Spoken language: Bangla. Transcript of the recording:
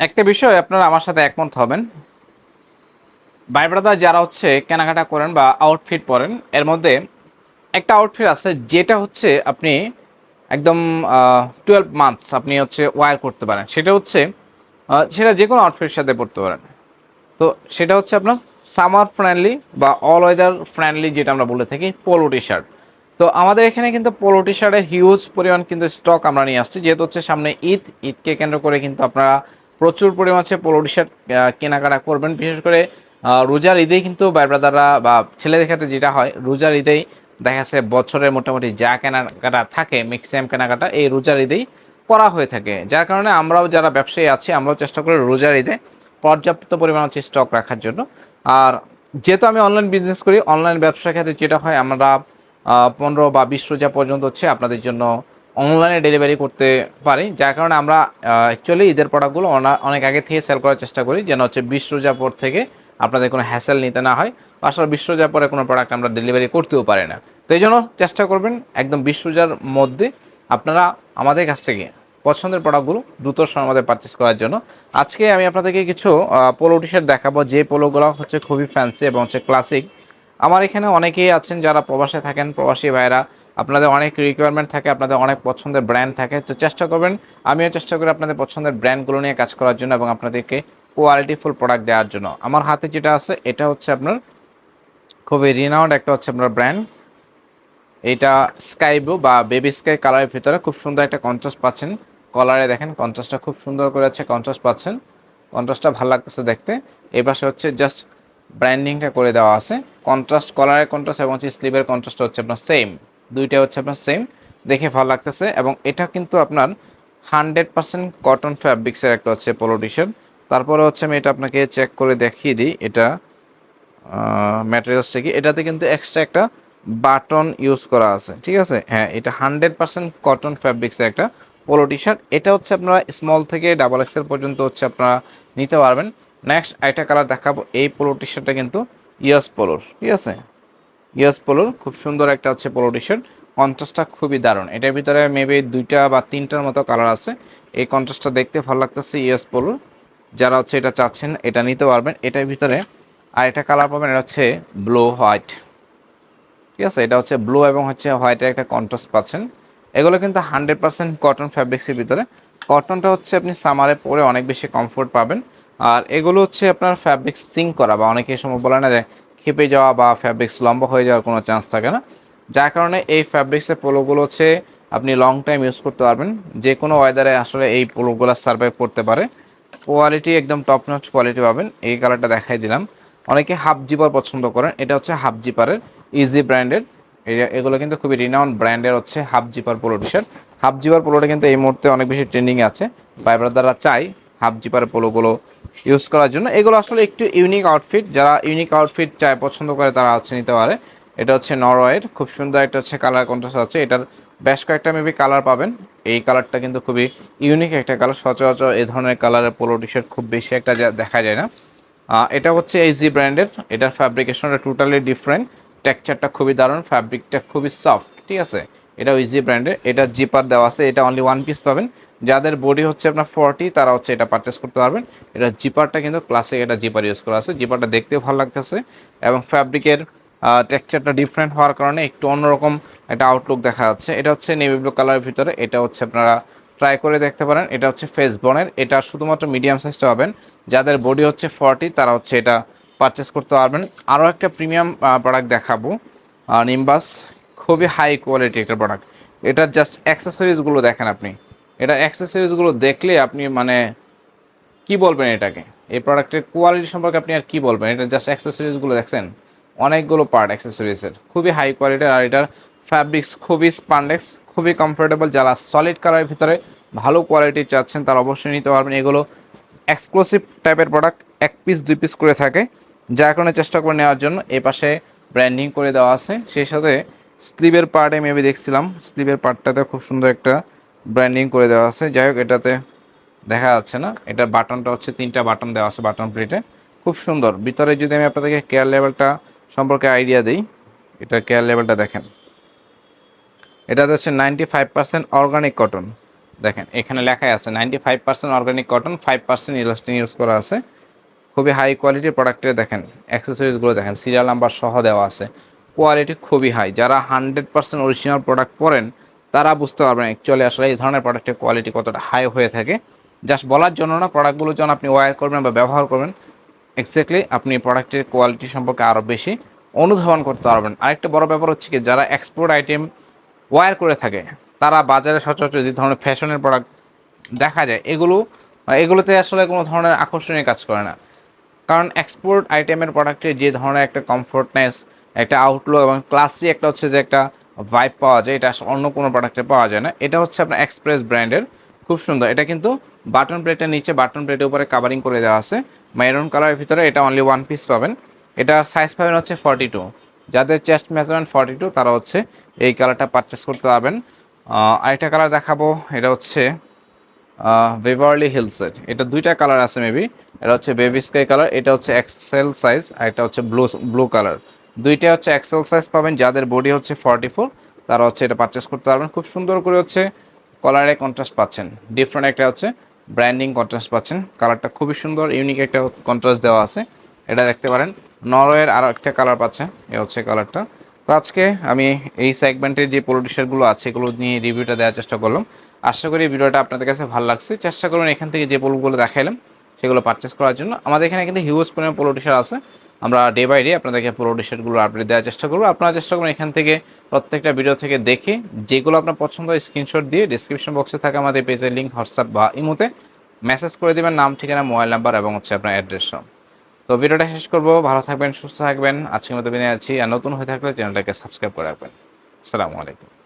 একটা বিষয় আপনারা আমার সাথে একমত হবেন। ভাই ব্রাদার যারা হচ্ছে কেনাকাটা করেন বা আউটফিট পরেন, এর মধ্যে একটা আউটফিট আছে যেটা হচ্ছে আপনি একদম টুয়েলভ মান্থস আপনি হচ্ছে ওয়ার করতে পারেন। সেটা হচ্ছে সেটা যে কোনো আউটফিটের সাথে পরতে পারেন। তো সেটা হচ্ছে আপনার সামার ফ্রেন্ডলি বা অল ওয়েদার ফ্রেন্ডলি যেটা আমরা বলে থাকি পোলো টি শার্ট তো আমাদের এখানে কিন্তু পোলো টি শার্টের হিউজ পরিমাণ কিন্তু স্টক আমরা নিয়ে আসছি। যেহেতু হচ্ছে সামনে ঈদ, ঈদকে কেন্দ্র করে কিন্তু আপনারা প্রচুর পরিমাণে পোলো টি শার্ট কেনাকাটা করবেন। বিশেষ করে রোজার ঈদেই কিন্তু ভাই বা ছেলেদের ক্ষেত্রে যেটা হয়, রোজার ঈদেই দেখা যাচ্ছে বছরের মোটামুটি যা কেনাকাটা থাকে ম্যাক্সিমাম কেনাকাটা এই রোজার ঈদেই করা হয়ে থাকে। যার কারণে আমরাও যারা ব্যবসায়ী আছি, আমরাও চেষ্টা করি রোজার ঈদে পর্যাপ্ত পরিমাণ হচ্ছে স্টক রাখার জন্য। আর যেহেতু আমি অনলাইন বিজনেস করি অনলাইন ব্যবসার ক্ষেত্রে যেটা হয়, আমরা পনেরো বা বিশ রোজা পর্যন্ত হচ্ছে আপনাদের জন্য অনলাইনে ডেলিভারি করতে পারি, যার কারণে আমরা অ্যাকচুয়ালি ঈদের প্রোডাক্টগুলো অনা- অনেক আগে থেকে সেল করার চেষ্টা করি, যেন হচ্ছে বিশ রোজা পর থেকে আপনাদের কোনো হ্যাসেল নিতে না হয়। আসলে বিশ রোজার পরে কোনো প্রোডাক্ট আমরা ডেলিভারি করতেও পারি না। তো এই জন্য চেষ্টা করবেন একদম বিশ রোজার মধ্যে আপনারা আমাদের কাছ থেকে পছন্দের প্রোডাক্টগুলো দ্রুত সময়ের আমাদের পারচেস করার জন্য। আজকে আমি আপনাদেরকে কিছু পোলো টি শার্ট দেখাবো, যে পোলোগুলো হচ্ছে খুবই ফ্যান্সি এবং হচ্ছে ক্লাসিক আমার এখানে অনেকেই আছেন যারা প্রবাসে থাকেন, প্রবাসী ভাইরা আপনাদের অনেক রিকোয়ারমেন্ট থাকে, আপনাদের অনেক পছন্দের ব্র্যান্ড থাকে, তো চেষ্টা করবেন, আমিও চেষ্টা করি আপনাদের পছন্দের ব্র্যান্ডগুলো নিয়ে কাজ করার জন্য এবং আপনাদেরকে কোয়ালিটিফুল প্রোডাক্ট দেওয়ার জন্য। আমার হাতে যেটা আছে, এটা হচ্ছে আপনার খুবই রিনাউন্ড একটা হচ্ছে আপনার ব্র্যান্ড এটা স্কাই ব্লু বা বেবি স্কাই কালারের ভিতরে খুব সুন্দর একটা কন্ট্রাস্ট পাচ্ছেন। কলারে দেখেন কন্ট্রাস্টটা খুব সুন্দর করে আছে কন্ট্রাস্ট পাচ্ছেন। কন্ট্রাস্টটা ভালো লাগতেছে দেখতে। এই পাশে হচ্ছে জাস্ট ব্র্যান্ডিংটা করে দেওয়া আছে। কন্ট্রাস্ট কলারের কন্ট্রাস্ট এবং হচ্ছে স্লিভের কন্ট্রাস্ট হচ্ছে আপনার সেম দুইটা হচ্ছে আপনার সেম দেখে ভালো লাগতেছে। এবং এটা কিন্তু আপনার হান্ড্রেড পার্সেন্ট কটন ফ্যাব্রিক্সের একটা হচ্ছে পোলো টি শার্ট তারপরে হচ্ছে আমি এটা আপনাকে চেক করে দেখিয়ে দিই। এটা ম্যাটেরিয়ালসটা কি? এটাতে কিন্তু এক্সট্রা একটা বাটন ইউজ করা আছে। ঠিক আছে? হ্যাঁ এটা হান্ড্রেড পার্সেন্ট কটন ফ্যাব্রিক্সের একটা পোলো টি শার্ট এটা হচ্ছে আপনারা স্মল থেকে ডাবল এক্সেল পর্যন্ত হচ্ছে আপনারা নিতে পারবেন। নেক্সট একটা কালার দেখাবো। এই পোলো টি শার্টটা কিন্তু ইয়াস পোলোর ঠিক আছে? ইয়েস পোলোর খুব সুন্দর একটা হচ্ছে পোলো টি শার্ট কন্ট্রাস্টটা খুবই দারুণ। এটার ভিতরে মেবি দুইটা বা তিনটার মতো কালার আছে। এই কন্ট্রাস্টটা দেখতে ভালো লাগতেছে ইয়েস পোলোর যারা হচ্ছে এটা চাচ্ছেন, এটা নিতে পারবেন। এটার ভিতরে আর একটা কালার পাবেন, এটা হচ্ছে ব্লু হোয়াইট ঠিক আছে? এটা হচ্ছে ব্লু এবং হচ্ছে হোয়াইটের একটা কন্ট্রাস্ট পাচ্ছেন। এগুলো কিন্তু হান্ড্রেড পার্সেন্ট কটন ফ্যাব্রিক্সের ভিতরে। কটনটা হচ্ছে আপনি সামারে পরে অনেক বেশি কমফোর্ট পাবেন। আর এগুলো হচ্ছে আপনার ফ্যাব্রিক্স সিঙ্ক করা বা অনেকে সময় বলে না যে খেপে যাওয়া বা ফ্যাব্রিক্স লম্বা হয়ে যাওয়ার কোনো চান্স থাকে না। যার কারণে এই ফ্যাব্রিক্সের পোলোগুলো হচ্ছে আপনি লং টাইম ইউজ করতে পারবেন। যে কোনো ওয়েদারে আসলে এই পোলোগুলো সার্ভাইভ করতে পারে। কোয়ালিটি একদম টপ নচ কোয়ালিটি পাবেন। এই কালারটা দেখাই দিলাম। অনেকে হাফ জিপার পছন্দ করেন। এটা হচ্ছে হাফ জিপারের ইজি ব্র্যান্ডের এগুলো কিন্তু খুবই রিনাউন্ড ব্র্যান্ডের হচ্ছে half zipper polo T shirt half zipper পোলোটা কিন্তু এই মুহূর্তে অনেক বেশি ট্রেন্ডিংয়ে আছে। ভাইবার দ্বারা চাই হাফ জিপার পোলোগুলো ইউজ করার জন্য। এগুলো আসলে একটু ইউনিক আউটফিট যারা ইউনিক আউটফিট চায়, পছন্দ করে তারা হচ্ছে নিতে পারে। এটা হচ্ছে নরওয়ের, খুব সুন্দর একটা হচ্ছে কালার কন্ট্রাস্ট আছে। এটার বেশ কয়েকটা মেবি কালার পাবেন। এই কালারটা কিন্তু খুবই ইউনিক একটা কালার সচরাচর এই ধরনের কালারের পোলো টি শার্ট খুব বেশি একটা দেখা যায় না। এটা হচ্ছে এইজি ব্র্যান্ডের এটার ফ্যাব্রিকেশনটা টোটালি ডিফারেন্ট টেক্সচারটা খুবই দারুণ। ফ্যাব্রিকটা খুবই সফট ঠিক আছে? এটা ইজি ব্র্যান্ডের এটা জিপার দেওয়া আছে। এটা অনলি ওয়ান পিস পাবেন। যাদের বডি হচ্ছে আপনার ফর্টি তারা হচ্ছে এটা পারচেস করতে পারবেন। এটা জিপারটা কিন্তু ক্লাসিক এটা জিপার ইউজ করা আছে। জিপারটা দেখতেও ভালো লাগতেছে এবং ফ্যাব্রিকের টেক্সচারটা ডিফারেন্ট হওয়ার কারণে একটু অন্যরকম একটা আউটলুক দেখা যাচ্ছে। এটা হচ্ছে নেভি ব্লু কালারের ভিতরে। এটা হচ্ছে আপনারা ট্রাই করে দেখতে পারেন। এটা হচ্ছে ফেস বনের এটা শুধুমাত্র মিডিয়াম সাইজটা পাবেন। যাদের বডি হচ্ছে ফর্টি তারা হচ্ছে এটা পারচেস করতে পারবেন। আরও একটা প্রিমিয়াম প্রোডাক্ট দেখাবো। নিম্বাস খুবই হাই কোয়ালিটি একটা প্রোডাক্ট এটার জাস্ট অ্যাক্সেসরিজগুলো দেখেন আপনি। এটা অ্যাক্সেসরিজগুলো দেখলে আপনি মানে কি বলবেন এটাকে? এই প্রোডাক্টের কোয়ালিটি সম্পর্কে আপনি আর কি বলবেন? এটা জাস্ট অ্যাক্সেসরিজগুলো দেখছেন? অনেকগুলো পার্ট অ্যাক্সেসরিজের খুবই হাই কোয়ালিটির আর এটার ফ্যাব্রিক্স খুবই স্পান্ডেক্স খুবই কমফোর্টেবল যারা সলিড কালারের ভিতরে ভালো কোয়ালিটি চাচ্ছেন, তারা অবশ্যই নিতে পারবেন। এগুলো এক্সক্লুসিভ টাইপের প্রোডাক্ট এক পিস দুই পিস করে থাকে। যার কারণে চেষ্টা করে নেওয়ার জন্য এই পাশে ব্র্যান্ডিং করে দেওয়া আছে। সেই সাথে স্লিভের পার্টে মেবি দেখছিলাম। স্লিভের পার্টটাতে খুব সুন্দর একটা ব্র্যান্ডিং করে দেওয়া আছে। যাই হোক, এটাতে দেখা যাচ্ছে না। এটা বাটনটা হচ্ছে তিনটা বাটন দেওয়া আছে বাটন প্লেটে। খুব সুন্দর। ভিতরে যদি আমি আপনাদেরকে কেয়ার লেভেলটা সম্পর্কে আইডিয়া দিই, এটা কেয়ার লেভেলটা দেখেন। এটা হচ্ছে ninety five percent organic cotton দেখেন, এখানে লেখাই আছে ninety five percent organic cotton five percent elastin use করা আছে। খুবই হাই কোয়ালিটির প্রোডাক্টের দেখেন অ্যাক্সেসরিজগুলো দেখেন সিরিয়াল নাম্বার সহ দেওয়া আছে। কোয়ালিটি খুবই হাই যারা হান্ড্রেড পার্সেন্ট অরিজিনাল প্রোডাক্ট পরেন তারা বুঝতে পারবেন অ্যাকচুয়ালি আসলে এই ধরনের প্রোডাক্টের কোয়ালিটি কতটা হাই হয়ে থাকে। জাস্ট বলার জন্য না প্রোডাক্টগুলো যখন আপনি ওয়ার করবেন বা ব্যবহার করবেন। এক্স্যাক্টলি আপনি প্রোডাক্টের কোয়ালিটি সম্পর্কে আরও বেশি অনুধাবন করতে পারবেন। আরেকটা বড় ব্যাপার হচ্ছে কি, যারা এক্সপোর্ট আইটেম ওয়ার করে থাকে, তারা বাজারে সচরাচর যে ধরনের ফ্যাশনের প্রোডাক্ট দেখা যায়, এগুলো, এগুলোতে আসলে কোনো ধরনের আকর্ষণীয় কাজ করে না। কারণ এক্সপোর্ট আইটেমের প্রোডাক্টে যে ধরনের একটা কমফোর্টনেস একটা আউটলুক এবং ক্লাসি একটা হচ্ছে যে একটা ভাইব পাওয়া যায়, এটা অন্য কোনো প্রোডাক্টে পাওয়া যায় না। এটা হচ্ছে আপনার এক্সপ্রেস ব্র্যান্ডের খুব সুন্দর। এটা কিন্তু বাটন প্লেটের নিচে বাটন প্লেটের উপরে কাভারিং করে দেওয়া আছে। মেরুন কালারের ভিতরে এটা অনলি ওয়ান পিস পাবেন। এটা সাইজ পাবেন হচ্ছে ফর্টি টু যাদের চেস্ট মেজারমেন্ট ফর্টি টু তারা হচ্ছে এই কালারটা পারচেস করতে পারবেন। আরেকটা কালার দেখাবো, এটা হচ্ছে বেভারলি হিলসের এটা দুইটা কালার আছে মেবি এটা হচ্ছে বেবি স্কাই কালার এটা হচ্ছে এক্সেল সাইজ আর এটা হচ্ছে ব্লু ব্লু কালার দুইটা হচ্ছে এক্সেল সাইজ পাবেন, যাদের বডি হচ্ছে ফর্টি ফোর তারা হচ্ছে এটা পারচেস করতে পারবেন। খুব সুন্দর করে হচ্ছে কলারে কন্ট্রাস্ট পাচ্ছেন। ডিফারেন্ট একটা হচ্ছে ব্র্যান্ডিং কন্ট্রাস্ট পাচ্ছেন। কালারটা খুবই সুন্দর ইউনিক একটা কন্ট্রাস্ট দেওয়া আছে। এটা দেখতে পারেন, নরওয়ের আরও একটা কালার পাচ্ছে, এ হচ্ছে কালারটা তো আজকে আমি এই সেগমেন্টের যে পোলো টি শার্টগুলো আছে, এগুলো নিয়ে রিভিউটা দেওয়ার চেষ্টা করলাম। আশা করি ভিডিওটা আপনাদের কাছে ভালো লাগছে। চেষ্টা করুন এখান থেকে যে পোলোগুলো দেখাইলাম সেগুলো পারচেস করার জন্য। আমাদের এখানে কিন্তু হিউজ পরিমাণ পোলো টি শার্ট আছে। আমরা ডে বাই ডে আপনাদেরকে পোলো টি শার্টগুলো আপডেট দেওয়ার চেষ্টা করব। আপনারা চেষ্টা করুন এখান থেকে প্রত্যেকটা ভিডিও থেকে দেখে যেগুলো আপনার পছন্দ হয় স্ক্রিনশট দিয়ে ডিসক্রিপশন বক্সে থাকে আমাদের পেজের লিঙ্ক হোয়াটসঅ্যাপ বা ইমোতে মেসেজ করে দেবেন, নাম, ঠিকানা মোবাইল নাম্বার এবং হচ্ছে আপনার অ্যাড্রেসও তো ভিডিওটা শেষ করব। ভালো থাকবেন, সুস্থ থাকবেন। আজকের মতো বিদায় আছি আর নতুন হয়ে থাকলে চ্যানেলটাকে সাবস্ক্রাইব করে রাখবেন। আসসালামু আলাইকুম।